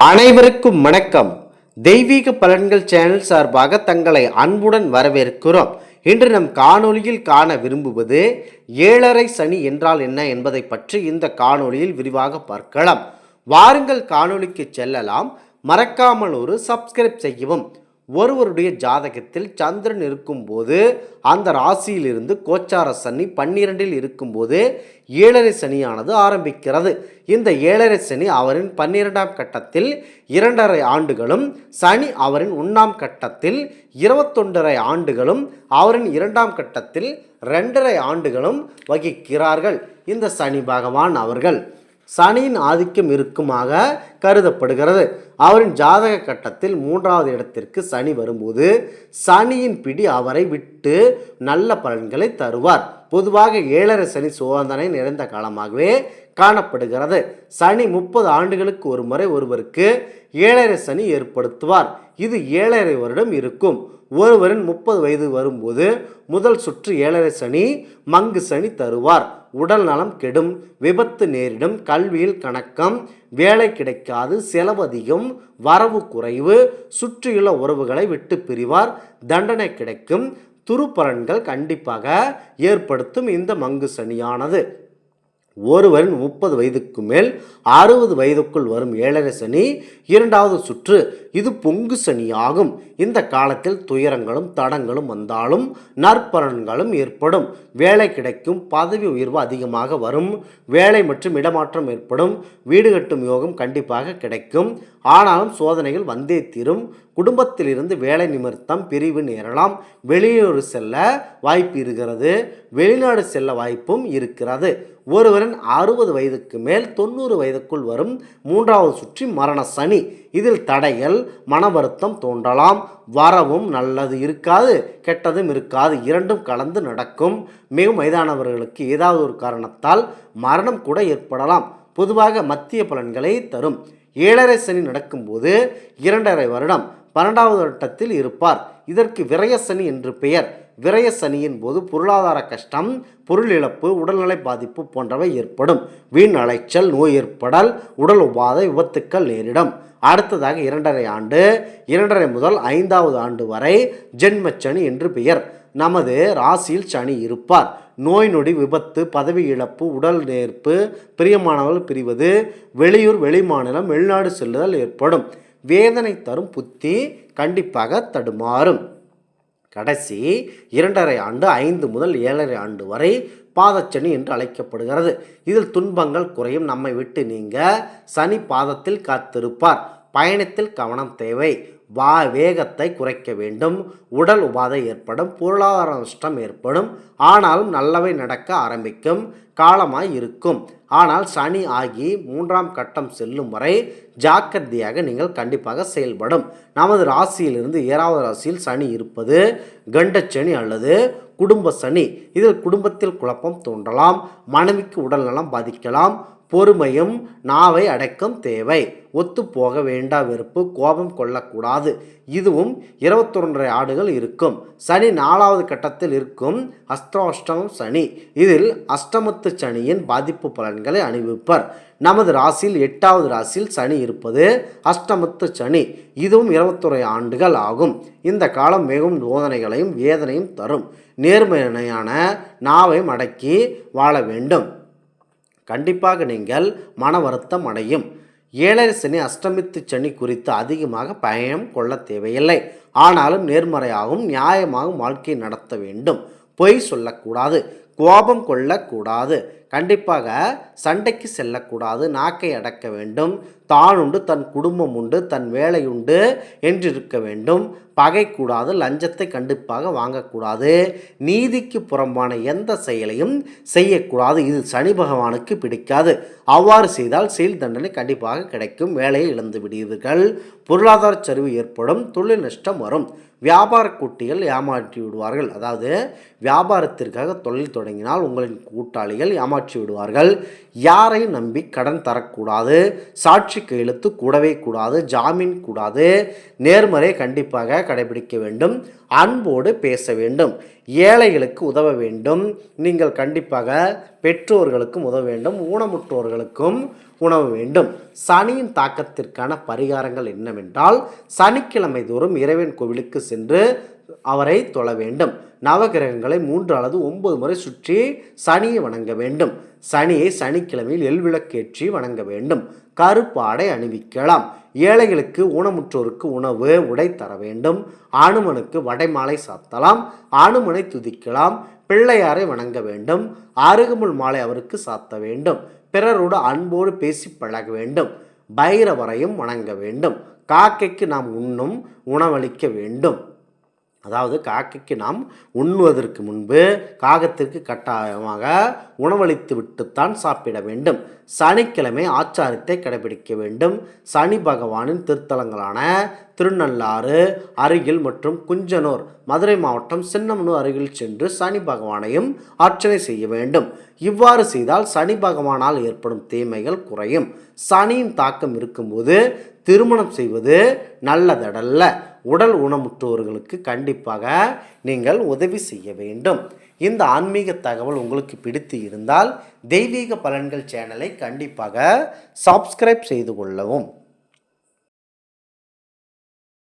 அனைவருக்கும் வணக்கம். தெய்வீக பலன்கள் சேனல் சார்பாக தங்களை அன்புடன் வரவேற்கிறோம். இன்று நம் காணொலியில் காண விரும்புவது ஏழரை சனி என்றால் என்ன என்பதை பற்றி இந்த காணொலியில் விரிவாக பார்க்கலாம். வாருங்கள் காணொலிக்கு செல்லலாம். மறக்காமல் ஒரு சப்ஸ்கிரைப் செய்யவும். ஒருவருடைய ஜாதகத்தில் சந்திரன் இருக்கும்போது அந்த ராசியிலிருந்து கோச்சார சனி பன்னிரெண்டில் இருக்கும்போது ஏழரை சனியானது ஆரம்பிக்கிறது. இந்த ஏழரை சனி அவரின் பன்னிரெண்டாம் கட்டத்தில் இரண்டரை ஆண்டுகளும் சனி அவரின் ஒன்றாம் கட்டத்தில் இருபத்தொன்றரை ஆண்டுகளும் அவரின் இரண்டாம் கட்டத்தில் ரெண்டரை ஆண்டுகளும் வகிக்கிறார்கள். இந்த சனி பகவான் அவர்கள். சனியின் ஆதிக்கம் இருக்குமாக கருதப்படுகிறது. அவரின் ஜாதக கட்டத்தில் மூன்றாவது இடத்திற்கு சனி வரும்போது சனியின் பிடி அவரை விட்டு நல்ல பலன்களை தருவார். பொதுவாக ஏழரை சனி சோதனை நிறைந்த காலமாகவே காணப்படுகிறது. சனி முப்பது ஆண்டுகளுக்கு ஒரு முறை ஒருவருக்கு ஏழரை சனி ஏற்படுத்துவார். இது ஏழரை வருடம் இருக்கும். ஒருவரின் முப்பது வயது வரும்போது முதல் சுற்று ஏழரை சனி மங்கு சனி தருவார். உடல் நலம் கெடும் விபத்து நேரிடும் கல்வியில் கணக்கம் வேலை கிடைக்காது செலவதிகம் வரவு குறைவு சுற்றியுள்ள உறவுகளை விட்டு பிரிவார் தண்டனை கிடைக்கும் துருப்பலன்கள் கண்டிப்பாக ஏற்படுத்தும் இந்த மங்கு சனியானது. ஒருவரின் முப்பது வயதுக்கு மேல் அறுபது வயதுக்குள் வரும் ஏழரை சனி இரண்டாவது சுற்று இது பொங்கு சனியாகும். இந்த காலத்தில் துயரங்களும் தடங்களும் வந்தாலும் நற்பலன்களும் ஏற்படும். வேலை கிடைக்கும் பதவி உயர்வு அதிகமாக வரும். வேலை மற்றும் இடமாற்றம் ஏற்படும். வீடு கட்டும் யோகம் கண்டிப்பாக கிடைக்கும். ஆனாலும் சோதனைகள் வந்தே தீரும். குடும்பத்திலிருந்து வேலை நிமித்தம் பிரிவு நேரலாம். வெளியூர் செல்ல வாய்ப்பு இருக்கிறது. வெளிநாடு செல்ல வாய்ப்பும் இருக்கிறது. ஒருவரின் அறுபது வயதுக்கு மேல் தொண்ணூறு வயதுக்குள் வரும் மூன்றாவது சுற்றி மரண சனி. இதில் தடைகள் மன வருத்தம் தோன்றலாம். வரவும் நல்லது இருக்காது கெட்டதும் இருக்காது. இரண்டும் கலந்து நடக்கும். மிகவும் வயதானவர்களுக்கு ஏதாவது ஒரு காரணத்தால் மரணம் கூட ஏற்படலாம். பொதுவாக மத்திய பலன்களை தரும். ஏழரை சனி நடக்கும்போது இரண்டரை வருடம் பன்னெண்டாவது வட்டத்தில் இருப்பார். இதற்கு விரயசனி என்று பெயர். விரய சனியின் போது பொருளாதார கஷ்டம் பொருள் இழப்பு உடல்நலை பாதிப்பு போன்றவை ஏற்படும். வீண் அலைச்சல் நோய் ஏற்படல் உடல் உபாதை விபத்துக்கள் நேரிடும். அடுத்ததாக இரண்டரை ஆண்டு இரண்டரை முதல் ஐந்தாவது ஆண்டு வரை ஜென்மச்சனி என்று பெயர். நமது ராசியில் சனி இருப்பார். நோய் நொடி விபத்து பதவி இழப்பு உடல் நேர்ப்பு பிரியமானவர்கள் பிரிவது வெளியூர் வெளிமாநிலம் வெளிநாடு செல்லுதல் ஏற்படும். வேதனை தரும் புத்தி கண்டிப்பாக தடுமாறும். கடைசி இரண்டரை ஆண்டு ஐந்து முதல் ஏழரை ஆண்டு வரை பாதச்சனி என்று அழைக்கப்படுகிறது. இதில் துன்பங்கள் குறையும். நம்மை விட்டு நீங்க சனி பாதத்தில் காத்திருப்பார். பயணத்தில் கவனம் தேவை. வா வேகத்தை குறைக்க வேண்டும். உடல் உபாதை ஏற்படும். பொருளாதார நஷ்டம் ஏற்படும். ஆனாலும் நல்லவை நடக்க ஆரம்பிக்கும். காலமாய் இருக்கும். ஆனால் சனி ஆகி மூன்றாம் கட்டம் செல்லும் வரை ஜாக்கிரதையாக நீங்கள் கண்டிப்பாக செயல்படும். நமது ராசியிலிருந்து ஏழாவது ராசியில் சனி இருப்பது கண்டச்சனி அல்லது குடும்ப சனி. இதில் குடும்பத்தில் குழப்பம் தோன்றலாம். மனைவிக்கு உடல்நலம் பாதிக்கலாம். பொறுமையும் நாவை அடக்கம் தேவை. ஒத்து போக வேண்டா வெறுப்பு கோபம் கொள்ளக்கூடாது. இதுவும் இருபத்தொன்றரை ஆடுகள் இருக்கும். சனி நாலாவது கட்டத்தில் இருக்கும் அஸ்திராஷ்டமம் சனி. இதில் அஷ்டமத்து சனியின் பாதிப்பு பலன்களை அணிவிப்பர் நமது ராசியில் எட்டாவது ராசியில் சனி இருப்பது அஷ்டமத்து சனி. இதுவும் இருபத்தொரு ஆண்டுகள் ஆகும். இந்த காலம் மிகவும் சோதனைகளையும் வேதனையும் தரும். நேர்மையான நாவை மடக்கி வாழ வேண்டும். கண்டிப்பாக நீங்கள் மன வருத்தம் அடையும். ஏழரை சனி அஷ்டமித்து சனி குறித்து அதிகமாக பயம் கொள்ள தேவையில்லை. ஆனாலும் நேர்மறையாகவும் நியாயமாகவும் வாழ்க்கை நடத்த வேண்டும். பொய் சொல்லக்கூடாது. கோபம் கொள்ளக்கூடாது. கண்டிப்பாக சண்டைக்கு செல்லக்கூடாது நாக்கை அடக்க வேண்டும் தான் உண்டு தன் குடும்பம் உண்டு தன் வேலை உண்டு என்றிருக்க வேண்டும். பகை கூடாது லஞ்சத்தை கண்டிப்பாக வாங்கக்கூடாது. நீதிக்கு புறம்பான எந்த செயலையும் செய்யக்கூடாது. இது சனி பகவானுக்கு பிடிக்காது. அவ்வாறு செய்தால் செயல் தண்டனை கண்டிப்பாக கிடைக்கும். வேலையை இழந்து விடுவீர்கள். பொருளாதார சரிவு ஏற்படும். தொழில் நஷ்டம் வரும். வியாபார கூட்டிகள் ஏமாற்றி விடுவார்கள் அதாவது வியாபாரத்திற்காக தொழில் தொடங்கினால் உங்களின் கூட்டாளிகள் ஏமா ஏமாற்றி விடுவார்கள். யாரையும் நம்பி கடன் தரக்கூடாது? சாட்சி கையெழுத்து கூடவே கூடாது ஜாமீன் கூடாது. நேர்மறை கண்டிப்பாக கடைபிடிக்க வேண்டும். அன்போடு பேச வேண்டும். ஏழைகளுக்கு உதவ வேண்டும். நீங்கள் கண்டிப்பாக பெற்றோர்களுக்கும் உதவ வேண்டும். ஊனமுற்றோர்களுக்கும் உணவ வேண்டும். சனியின் தாக்கத்திற்கான பரிகாரங்கள் என்னவென்றால் சனிக்கிழமை தோறும் இறைவன் கோவிலுக்கு சென்று அவரை தொழ வேண்டும். நவகிரகங்களை மூன்று அல்லது ஒன்பது முறை சுற்றி சனியை வணங்க வேண்டும். சனியை சனிக்கிழமையில் எல்விளக்கேற்றி வணங்க வேண்டும். கருப்பாடை அணிவிக்கலாம். ஏழைகளுக்கு ஊனமுற்றோருக்கு உணவு உடை தர வேண்டும். ஆணுமனுக்கு வடைமாலை சாத்தலாம். ஆணுமனை துதிக்கலாம். பிள்ளையாரை வணங்க வேண்டும். அருகமுள் மாலை அவருக்கு சாத்த வேண்டும். பிறரோடு அன்போடு பேசி பழக வேண்டும். பைரவரையும் வணங்க வேண்டும். காக்கைக்கு நாம் உண்ணும் உணவளிக்க வேண்டும். அதாவது காக்கைக்கு நாம் உண்ணுவதற்கு முன்பு காகத்திற்கு கட்டாயமாக உணவளித்து விட்டுத்தான் சாப்பிட வேண்டும். சனிக்கிழமை ஆச்சாரத்தை கடைபிடிக்க வேண்டும். சனி பகவானின் திருத்தலங்களான திருநள்ளாறு அருகில் மற்றும் குஞ்சனூர் மதுரை மாவட்டம் சின்னமனூர் அருகில் சென்று சனி பகவானையும் அர்ச்சனை செய்ய வேண்டும். இவ்வாறு செய்தால் சனி பகவானால் ஏற்படும் தீமைகள் குறையும். சனியின் தாக்கம் இருக்கும்போது திருமணம் செய்வது நல்லதடல்ல. உடல் ஊனமுற்றோர்களுக்கு கண்டிப்பாக நீங்கள் உதவி செய்ய வேண்டும். இந்த ஆன்மீக தகவல் உங்களுக்கு பிடித்து இருந்தால் தெய்வீக பலன்கள் சேனலை கண்டிப்பாக சப்ஸ்கிரைப் செய்து கொள்ளவும்.